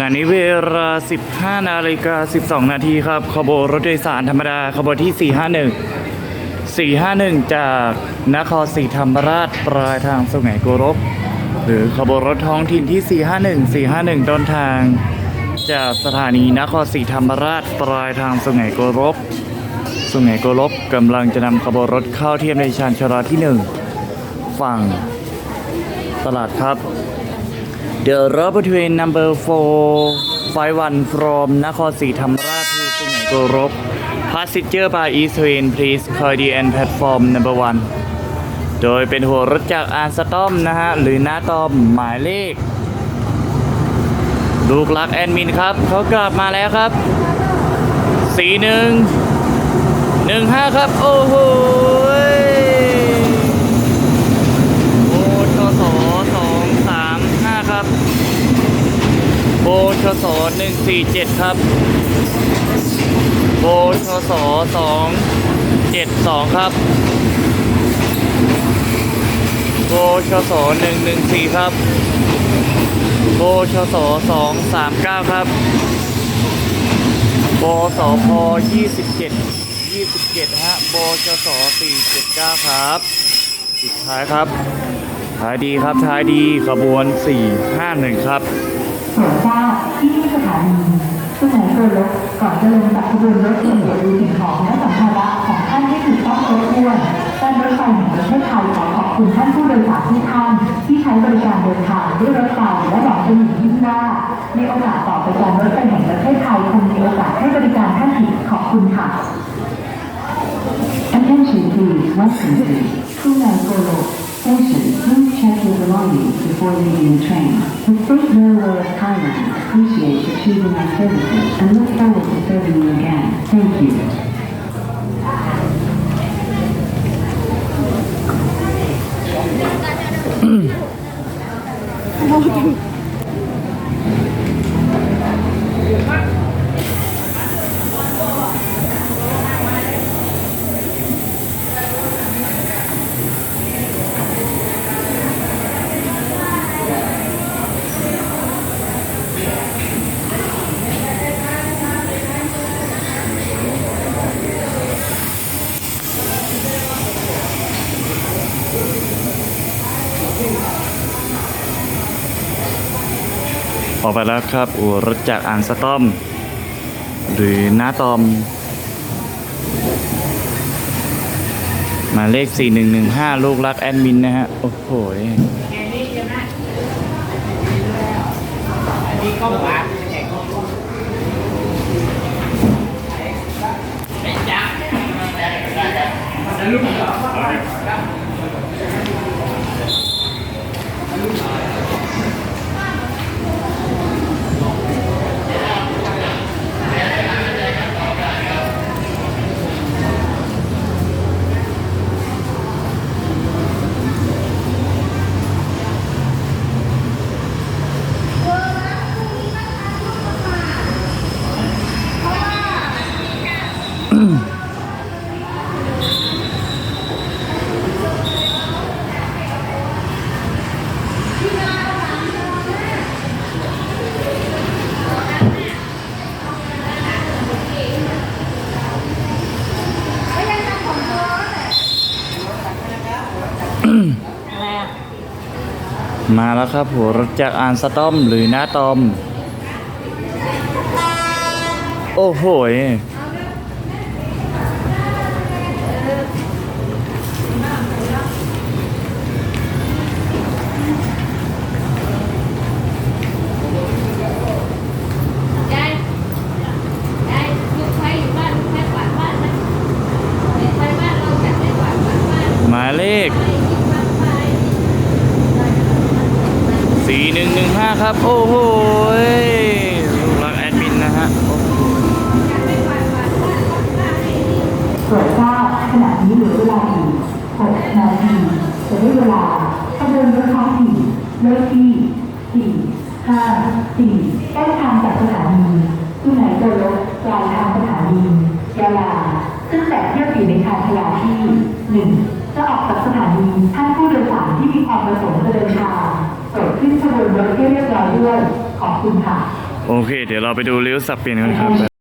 ณะนี้เวลา 15 นาฬิกา 12 นาทีครับ ขบวนรถโดยสารธรรมดา ขบวนที่ 451 451 จากนครศรีธรรมราชปลายทางสุไหงโกรกหรือขบวนรถท้องถิ่นที่ 451 451 ต้นทาง จากสถานีนครศรีธรรมราชปลายทางสุไหงโกรกสุไหงโกรกกำลังจะนำขบวนรถเข้าเทียมในชานชาลาที่ 1 ฝั่งตลาดครับ The road between number 4 51 from นครศรีธรรมราช to สุไหงโกรก Passenger by East Train please call the end platform number 1 โดยเป็นหัวรถจากอาร์สตอมนะฮะ หรือหน้าตอมหมายเลข ลูกรักแอดมินครับ เขากลับมาแล้วครับ สีหนึ่งหนึ่งห้าครับ โอ้โหยโอชสสองสามห้าครับ โบชสหนึ่งสี่เจ็ดครับ โบชสสองเจ็ดสองครับ โบชสหนึ่งหนึ่งสี่ครับ โบชสสองสามเก้าครับ โบสพยี่สิบเจ็ดยี่สิบเจ็ดฮะ โบชสสี่เจ็ดเก้าครับสุดท้ายครับท้ายดีครับท้ายดีขบวนสี่ห้าหนึ่งครับ โปรดทราบที่นี่สถานีสุไหงโกลกก่อนจะลงจากขบวนรถตรวจดูสิ่งของและสัมภาระของท่านที่ถูกต้องครบถ้วนการรถไฟแห่งประเทศไทยขอขอบคุณท่านผู้โดยสารทุกท่านที่ใช้บริการเดินทางด้วยรถไฟและหวังเป็นอย่างยิ่งว่าในโอกาสต่อไปการรถไฟแห่งประเทศไทยคงมีโอกาสให้บริการท่านอีกขอบคุณค่ะ Attention please, Western Kunai Golo Station, please check your belongings before leaving the train. The State Railway of Thailand appreciates your choosing our services and look forward to serving you again. Thank you. ออกไปแล้วครับอูรถจากรอ่านสตอม หรือหน้าตอมมาเลข 4115 ลูกรักแอดมินนะฮะ โอ้โหย มาแล้วครับหัวรถจากอ่านสตอมหรือหน้าตอม โอ้โห 4115 ครับ โอ้โหลูกรักแอดมินนะฮะโอ้โหโปรดทราบขณะนี้เหลือเวลาอีก6นาทีจะได้เวลาขบวนรถท้องถิ่นเลขที่ 4 5 4ต้นทางจากสถานีสุไหงโกลกปลายทางสถานียาลาซึ่งแต่เทียบอยู่ในทางพยาที่ 1 จะออกจากสถานีท่านผู้โดย ที่มีความประสงค์จะเดินทางโปรดขึ้นขบวนรถให้เรียบร้อยด้วยขอบคุณค่ะ โอเค เดี๋ยวเราไปดูริ้วสับเปลี่ยนกันครับ